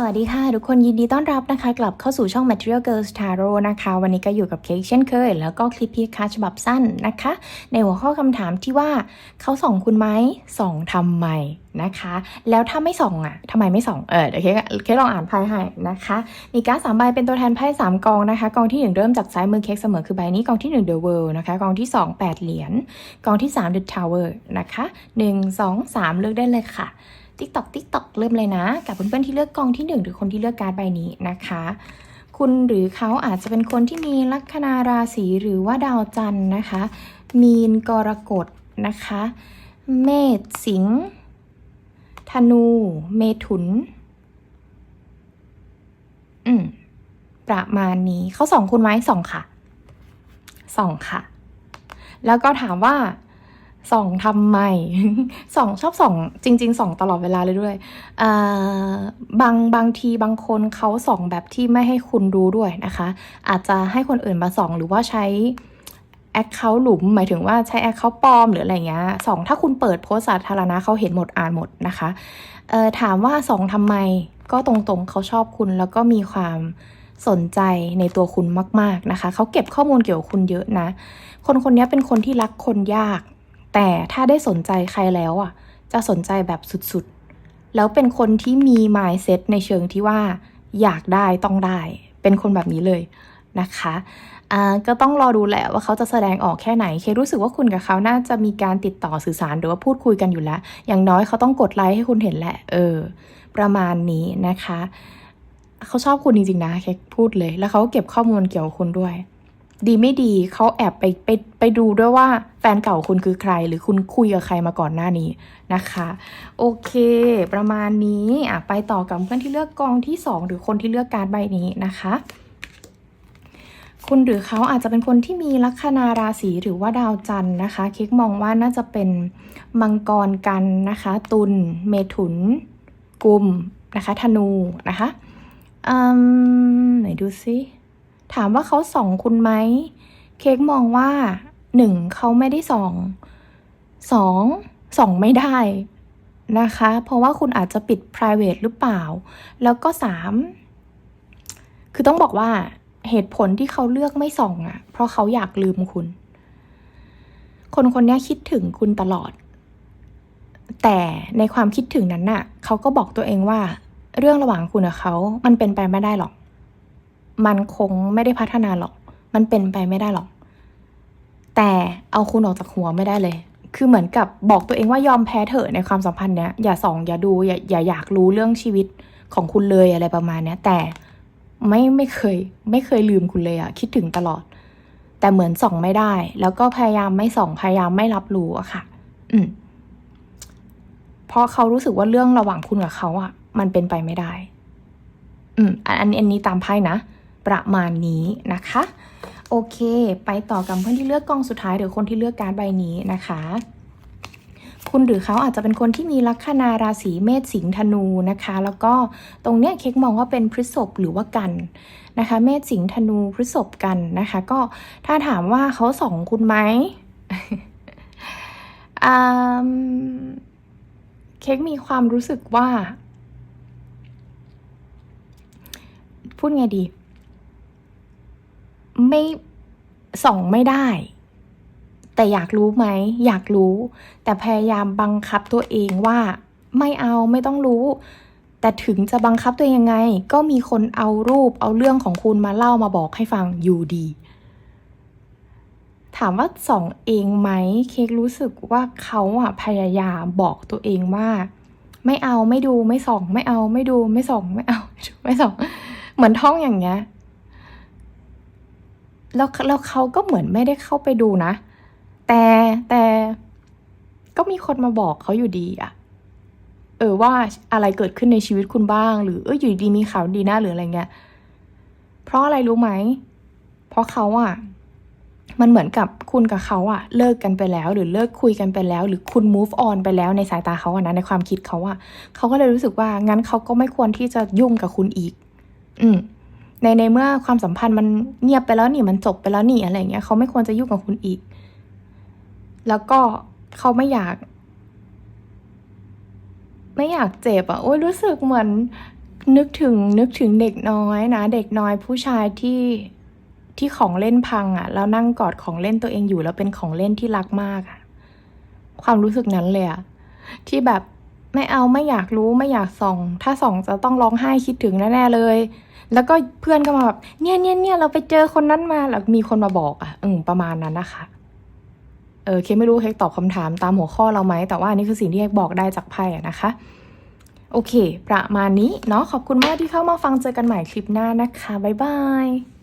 สวัสดีค่ะ ทุกคนยินดีต้อนรับนะคะ กลับเข้าสู่ช่อง Material Girls Tarot นะคะ วันนี้ก็อยู่กับเค้กเช่นเคย แล้วก็คลิปพีคัฉบับสั้นนะคะ ในหัวข้อคำถามที่ว่าเขาส่องคุณไหมส่องทำไมนะคะ แล้วถ้าไม่ส่องอะทำไมไม่ส่องเออเดี๋ยวเค้กเค้กลองอ่านไพ่ให้นะคะมีการ์ดสามใบเป็นตัวแทนไพ่สามกองนะคะกองที่หนึ่งเริ่มจากซ้ายมือเค้กเสมอคือใบนี้กองที่หนึ่ง The World นะคะกองที่สองแปดเหรียญกองที่สาม The Tower นะคะหนึ่งสองสามเลือกได้เลยค่ะ ติ๊กตอกติ๊กตอกเริ่มเลยนะ กับเพื่อนๆที่เลือกกองที่ 1 หรือคนที่เลือกการ์ดใบนี้นะคะ คุณหรือเขาอาจจะเป็นคนที่มีลัคนาราศีหรือว่าดาวจันทร์นะคะ มีนกรกฎนะคะ เมษสิงห์ธนู เมถุน อืม ประมาณนี้เขาสองคุณไหมสองค่ะสองค่ะ แล้วก็ถามว่า ส่องทำไม่ส่องชอบส่อง จริง ๆ ส่องตลอดเวลาเลยด้วยบางบางทีบางคนเขาส่องแบบที่ไม่ให้คุณรู้ด้วยนะคะ อาจจะให้คนอื่นมาส่องหรือว่าใช้แอคเคาท์หลุม หมายถึงว่าใช้แอคเคาท์ปลอมหรืออะไรเงี้ยส่องถ้าคุณเปิดโพสต์สาธารณะเขาเห็นหมดอ่านหมดนะคะถามว่าส่องทำไมก็ตรงๆเขาชอบคุณแล้วก็มีความสนใจในตัวคุณมาก ๆนะคะ เขาเก็บข้อมูลเกี่ยวกับคุณเยอะนะ คนคนนี้เป็นคนที่รักคนยาก แต่ถ้าได้สนใจใครแล้วอะ จะสนใจแบบสุดๆ แล้วเป็นคนที่มี mindset ในเชิงที่ว่าอยากได้ต้องได้ เป็นคนแบบนี้เลยนะคะอ่าก็ต้องรอดูแหละว่าเขาจะแสดงออกแค่ไหน เครู้สึกว่าคุณกับเขาน่าจะมีการติดต่อสื่อสารหรือว่าพูดคุยกันอยู่แล้ว อย่างน้อยเขาต้องกดไลค์ให้คุณเห็นแหละ เออ ประมาณนี้นะคะ เขาชอบคุณจริงๆนะ เคพูดเลย แล้วเขาเก็บข้อมูลเกี่ยวกับคุณด้วย ดีไม่ดีเขาแอบไปไปไปดูด้วยว่าแฟนเก่าคุณคือใคร หรือคุณคุยกับใครมาก่อนหน้านี้นะคะ โอเค ประมาณนี้อะไปต่อกับเพื่อนที่เลือกกองที่ 2 หรือคนที่เลือกการใบนี้นะคะคุณหรือเขาอาจจะเป็นคนที่มีลัคนาราศีหรือว่าดาวจันทร์นะคะ เค้กมองว่าน่าจะเป็นมังกรกันนะคะ ตุลเมถุน กุมนะคะ ธนูนะคะอืมไหนดูซิามว่าเขาส่องคุณไหม เค้กมองว่าหนึ่งเขาไม่ได้ส่องสองส่องไม่ได้นะคะ เพราะว่าคุณอาจจะปิด private หรือเปล่า แล้วก็สามคือต้องบอกว่าเหตุผลที่เขาเลือกไม่ส่องอะ่ะ เพราะเขาอยากลืมคุณ คนคนนี้คิดถึงคุณตลอด แต่ในความคิดถึงนั้นน่ะ เขาก็บอกตัวเองว่า เรื่องระหว่างคุณกับเขา มันเป็นไปไม่ได้หรอก มันคงไม่ได้พัฒนาหรอก มันเป็นไปไม่ได้หรอก แต่เอาคุณออกจากหัวไม่ได้เลย คือเหมือนกับบอกตัวเองว่ายอมแพ้เถอะในความสัมพันธ์เนี้ย อย่าส่อง อย่าดูอย่าอย่าอยากรู้เรื่องชีวิตของคุณเลยอะไรประมาณเนี้ย แต่ไม่ไม่เคย ไม่เคยลืมคุณเลยอะคิดถึงตลอด แต่เหมือนส่องไม่ได้ แล้วก็พยายามไม่ส่องพยายามไม่รับรู้อะค่ะ อืมเพราะเขารู้สึกว่าเรื่องระหว่างคุณกับเขาอะมันเป็นไปไม่ได้ อืม อันอันอันนี้ตามไพ่นะ ประมาณนี้นะคะ โอเค ไปต่อกับเพื่อนที่เลือกกองสุดท้ายหรือคนที่เลือกการใบนี้นะคะคุณหรือเขาอาจจะเป็นคนที่มีลัคนาราศีเมษสิงห์ธนูนะคะ แล้วก็ตรงเนี้ยเค้กมองว่าเป็นพฤษภหรือว่ากันนะคะ เมษสิงห์ธนูพฤษภกันนะคะ ก็ถ้าถามว่าเขาสองคุณไหมอืมเค้กมีความรู้สึกว่า พูดไงดี ไม่ส่องไม่ได้ แต่อยากรู้ไหม อยากรู้ แต่พยายามบังคับตัวเองว่า ไม่เอาไม่ต้องรู้ แต่ถึงจะบังคับตัวยังไง ก็มีคนเอารูปเอาเรื่องของคุณมาเล่ามาบอกให้ฟังอยู่ดี ถามว่าส่องเองไหม เค้กรู้สึกว่าเขาอะพยายามบอกตัวเองว่า ไม่เอาไม่ดูไม่ส่อง ไม่เอาไม่ดูไม่ส่อง ไม่เอาไม่ส่อง เหมือนท่องอย่างเงี้ย แล้วแล้วเขาก็เหมือนไม่ได้เข้าไปดูนะ แต่แต่ก็มีคนมาบอกเขาอยู่ดีอะเออว่าอะไรเกิดขึ้นในชีวิตคุณบ้าง หรือเอออยู่ดีมีข่าวดีนะหรืออะไรเงี้ยเพราะอะไรรู้ไหม เพราะเขาอะมันเหมือนกับคุณกับเขาอะเลิกกันไปแล้ว หรือเลิกคุยกันไปแล้ว หรือคุณ move on ไปแล้วในสายตาเขาอะนะในความคิดเขาอะเขาก็เลยรู้สึกว่างั้นเขาก็ไม่ควรที่จะยุ่งกับคุณอีก อืม ในในเมื่อความสัมพันธ์มันเงียบไปแล้วนี่มันจบไปแล้วนี่อะไรเงี้ยเขาไม่ควรจะยุ่งกับคุณอีก แล้วก็เขาไม่อยาก ไม่อยากเจ็บอะโอ้ยรู้สึกเหมือนนึกถึงนึกถึงเด็กน้อยนะ เด็กน้อยผู้ชายที่ที่ของเล่นพังอะ่ะแล้วนั่งกอดของเล่นตัวเองอยู่แล้วเป็นของเล่นที่รักมากอะ่ะความรู้สึกนั้นเลยอะที่แบบ ไม่เอาไม่อยากรู้ไม่อยากส่อง ถ้าส่องจะต้องร้องไห้คิดถึงแน่ๆเลย แล้วก็เพื่อนก็มาแบบเนี่ยเนี่ยเนี่ยเราไปเจอคนนั้นมาแล้วมีคนมาบอกอะอืมประมาณนั้นนะคะเออเคไม่รู้เคตอบคำถามตามหัวข้อเราไหมแต่ว่านี่คือสิ่งที่เคบอกได้จากไพ่อะนะคะ โอเค ประมาณนี้เนาะขอบคุณมากที่เข้ามาฟังเจอกันใหม่คลิปหน้านะคะบ๊ายบาย